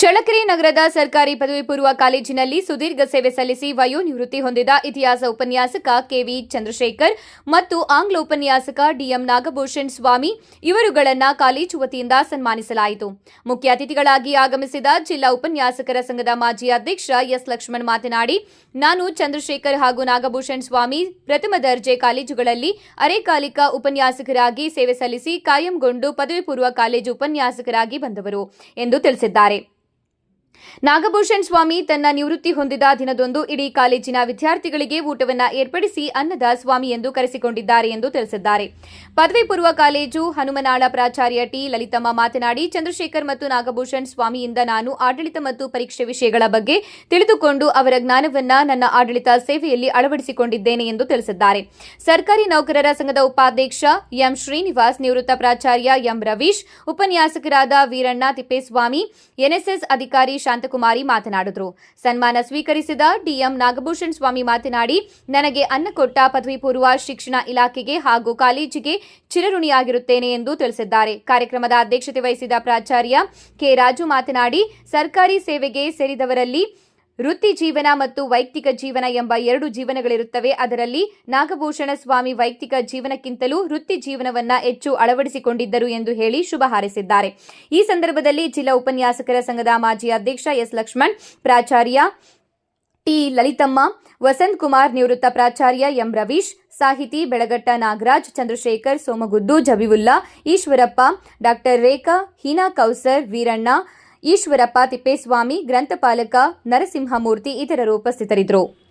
ಚಳ್ಳಕೆರೆ ನಗರದ ಸರ್ಕಾರಿ ಪದವಿ ಪೂರ್ವ ಕಾಲೇಜಿನಲ್ಲಿ ಸುದೀರ್ಘ ಸೇವೆ ಸಲ್ಲಿಸಿ ವಯೋನಿವೃತ್ತಿ ಹೊಂದಿದ ಇತಿಹಾಸ ಉಪನ್ಯಾಸಕ ಕೆವಿ ಚಂದ್ರಶೇಖರ್ ಮತ್ತು ಆಂಗ್ಲ ಉಪನ್ಯಾಸಕ ಡಿಎಂ ನಾಗಭೂಷಣ್ ಸ್ವಾಮಿ ಇವರುಗಳನ್ನು ಕಾಲೇಜು ವತಿಯಿಂದ ಸನ್ಮಾನಿಸಲಾಯಿತು. ಮುಖ್ಯ ಅತಿಥಿಗಳಾಗಿ ಆಗಮಿಸಿದ ಜಿಲ್ಲಾ ಉಪನ್ಯಾಸಕರ ಸಂಘದ ಮಾಜಿ ಅಧ್ಯಕ್ಷ ಎಸ್ ಲಕ್ಷ್ಮಣ್ ಮಾತನಾಡಿ, ನಾನು ಚಂದ್ರಶೇಖರ್ ಹಾಗೂ ನಾಗಭೂಷಣ್ ಸ್ವಾಮಿ ಪ್ರಥಮ ದರ್ಜೆ ಕಾಲೇಜುಗಳಲ್ಲಿ ಅರೆಕಾಲಿಕ ಉಪನ್ಯಾಸಕರಾಗಿ ಸೇವೆ ಸಲ್ಲಿಸಿ ಕಾಯಂಗೊಂಡು ಪದವಿ ಪೂರ್ವ ಕಾಲೇಜು ಉಪನ್ಯಾಸಕರಾಗಿ ಬಂದವರು ಎಂದು ತಿಳಿಸಿದ್ದಾರೆ. ನಾಗಭೂಷಣ್ ಸ್ವಾಮಿ ತನ್ನ ನಿವೃತ್ತಿ ಹೊಂದಿದ ದಿನದೊಂದು ಇಡೀ ಕಾಲೇಜಿನ ವಿದ್ಯಾರ್ಥಿಗಳಿಗೆ ಊಟವನ್ನ ಏರ್ಪಡಿಸಿ ಅನ್ನದ ಸ್ವಾಮಿ ಎಂದು ಕರೆಸಿಕೊಂಡಿದ್ದಾರೆ ಎಂದು ತಿಳಿಸಿದ್ದಾರೆ. ಪದವಿ ಪೂರ್ವ ಕಾಲೇಜು ಹನುಮನಾಳ ಪ್ರಾಚಾರ್ಯ ಟಿ. ಲಲಿತಮ್ಮ ಮಾತನಾಡಿ, ಚಂದ್ರಶೇಖರ್ ಮತ್ತು ನಾಗಭೂಷಣ್ ಸ್ವಾಮಿಯಿಂದ ನಾನು ಆಡಳಿತ ಮತ್ತು ಪರೀಕ್ಷೆ ವಿಷಯಗಳ ಬಗ್ಗೆ ತಿಳಿದುಕೊಂಡು ಅವರ ಜ್ಞಾನವನ್ನ ನನ್ನ ಆಡಳಿತ ಸೇವೆಯಲ್ಲಿ ಅಳವಡಿಸಿಕೊಂಡಿದ್ದೇನೆ ಎಂದು ತಿಳಿಸಿದ್ದಾರೆ. ಸರ್ಕಾರಿ ನೌಕರರ ಸಂಘದ ಉಪಾಧ್ಯಕ್ಷ ಎಂ. ಶ್ರೀನಿವಾಸ್, ನಿವೃತ್ತ ಪ್ರಾಚಾರ್ಯ ಎಂ. ರವೀಶ್, ಉಪನ್ಯಾಸಕರಾದ ವೀರಣ್ಣ ತಿಪ್ಪೇಸ್ವಾಮಿ, ಎನ್ಎಸ್ಎಸ್ ಅಧಿಕಾರಿ ಶಾಂತಕುಮಾರಿ ಮಾತನಾಡಿದರು. ಸನ್ಮಾನ ಸ್ವೀಕರಿಸಿದ ಡಿಎಂ ನಾಗಭೂಷಣ್ ಸ್ವಾಮಿ ಮಾತನಾಡಿ, ನನಗೆ ಅನ್ನ ಕೊಟ್ಟ ಪದವಿ ಪೂರ್ವ ಶಿಕ್ಷಣ ಇಲಾಖೆಗೆ ಹಾಗೂ ಕಾಲೇಜಿಗೆ ಚಿರಋಣಿಯಾಗಿರುತ್ತೇನೆ ಎಂದು ತಿಳಿಸಿದ್ದಾರೆ. ಕಾರ್ಯಕ್ರಮದ ಅಧ್ಯಕ್ಷತೆ ವಹಿಸಿದ ಪ್ರಾಚಾರ್ಯ ಕೆ ರಾಜು ಮಾತನಾಡಿ, ಸರ್ಕಾರಿ ಸೇವೆಗೆ ಸೇರಿದವರಲ್ಲಿ ವೃತ್ತಿ ಜೀವನ ಮತ್ತು ವೈಯಕ್ತಿಕ ಜೀವನ ಎಂಬ ಎರಡು ಜೀವನಗಳಿರುತ್ತವೆ. ಅದರಲ್ಲಿ ನಾಗಭೂಷಣ ಸ್ವಾಮಿ ವೈಯಕ್ತಿಕ ಜೀವನಕ್ಕಿಂತಲೂ ವೃತ್ತಿ ಜೀವನವನ್ನ ಹೆಚ್ಚು ಅಳವಡಿಸಿಕೊಂಡಿದ್ದರು ಎಂದು ಹೇಳಿ ಶುಭ ಹಾರೈಸಿದ್ದಾರೆ. ಈ ಸಂದರ್ಭದಲ್ಲಿ ಜಿಲ್ಲಾ ಉಪನ್ಯಾಸಕರ ಸಂಘದ ಮಾಜಿ ಅಧ್ಯಕ್ಷ ಎಸ್ ಲಕ್ಷ್ಮಣ್, ಪ್ರಾಚಾರ್ಯ ಟಿ ಲಲಿತಮ್ಮ, ವಸಂತ್ ಕುಮಾರ್ ನಿವೃತ್ತ ಪ್ರಾಚಾರ್ಯ ಎಂ ರವೀಶ್, ಸಾಹಿತಿ ಬೆಳಗಟ್ಟ ನಾಗರಾಜ್, ಚಂದ್ರಶೇಖರ್ ಸೋಮಗುದ್ದು, ಜಬಿವುಲ್ಲಾ, ಈಶ್ವರಪ್ಪ, ಡಾಕ್ಟರ್ ರೇಖಾ, ಹೀನಾ ಕೌಸರ್, ವೀರಣ್ಣ ಈಶ್ವರಪ್ಪ ತಿಪ್ಪೇಸ್ವಾಮಿ ಗ್ರಂಥಪಾಲಕ ನರಸಿಂಹಮೂರ್ತಿ ಇತರರು ಉಪಸ್ಥಿತರಿದ್ದರು.